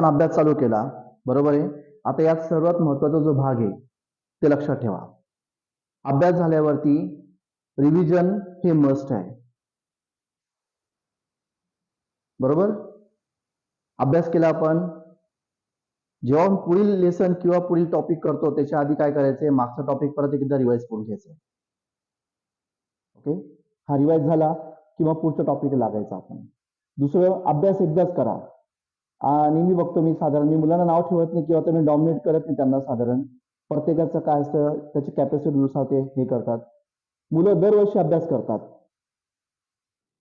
आपण अभ्यास चालू केला बरोबर आहे? आता यात सर्वात महत्त्वाचा जो भाग आहे ते लक्षात ठेवा. अभ्यास झाल्यावरती रिव्हिजन हे मस्ट आहे. बरोबर? अभ्यास केला आपण जेव्हा पुढील लेसन किंवा पुढील टॉपिक करतो त्याच्या आधी काय करायचंय? मागचा टॉपिक परत एकदा रिवाईज करून घ्यायचं ओके हा रिवाईज झाला किंवा पुढचा टॉपिक लागायचा आपण. दुसरं अभ्यास एकदाच करा. आणि मी बघतो मी साधारण मी मुलांना नाव ठेवत नाही किंवा तुम्ही डॉमिनेट करत नाही त्यांना साधारण. प्रत्येकाचं काय असतं त्याची कॅपॅसिटीनुसार ते हे करतात. मुलं दरवर्षी अभ्यास करतात.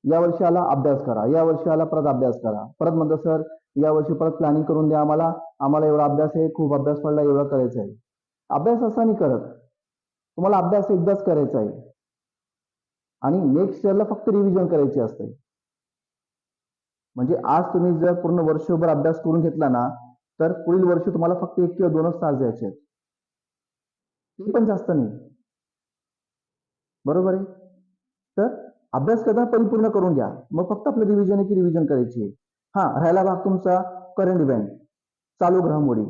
या वर्षाला अभ्यास करा. या वर्षाला परत अभ्यास करा. परत म्हणतो सर या वर्षी परत प्लॅनिंग करून द्या आम्हाला. आम्हाला एवढा अभ्यास आहे खूप अभ्यास पडला एवढा करायचा आहे अभ्यास असा नाही करत. तुम्हाला अभ्यास एकदाच करायचा आहे. आणि नेक्स्ट इयरला फक्त रिव्हिजन करायची असते. म्हणजे आज तुम्ही जर पूर्ण वर्षभर अभ्यास करून घेतला ना तर पुढील वर्षी तुम्हाला फक्त एक किंवा दोनच तास द्यायचे आहेत. ते पण जास्त नाही. बरोबर आहे? तर अभ्यास करताना परिपूर्ण करून घ्या. मग फक्त आपलं रिव्हिजन आहे की रिव्हिजन करायची. आहे हा राहिला भाग तुमचा करंट इव्हेंट चालू घडामोडी.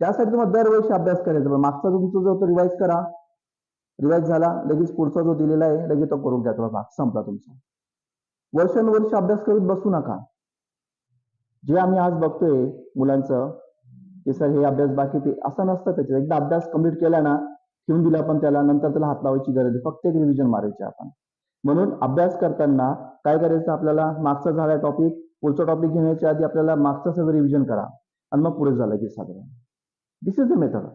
त्यासाठी तुम्हाला दरवर्षी अभ्यास करायचा. पण मागचा तुमचा जो तो रिवाईज करा. रिवाईज झाला लगेच पुढचा जो दिलेला आहे लगेच तो करून घ्या. तुम्हाला भाग संपला तुमचा. वर्षानुवर्ष अभ्यास करत बसू नका. जे आम्ही आज बघतोय मुलांचं की सर हे अभ्यास बाकी ते असं नसतं त्याच्यात. एकदा अभ्यास कंप्लीट केला ना ठेवून दिला आपण त्याला नंतर त्याला हात लावायची गरज आहे. फक्त एक रिव्हिजन मारायचे आपण. म्हणून अभ्यास करताना काय करायचं आपल्याला? मागचा झाला टॉपिक पुढचा टॉपिक घेण्याच्या आधी आपल्याला मागचं सगळं रिव्हिजन करा. आणि मग पुढे झालं की साधारण. दिस इज द मेथड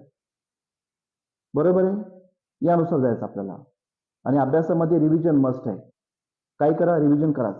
बरोबर आहे? यानुसार जायचं आपल्याला. आणि अभ्यासामध्ये रिव्हिजन मस्ट आहे. काय करा रिव्हिजन कराच.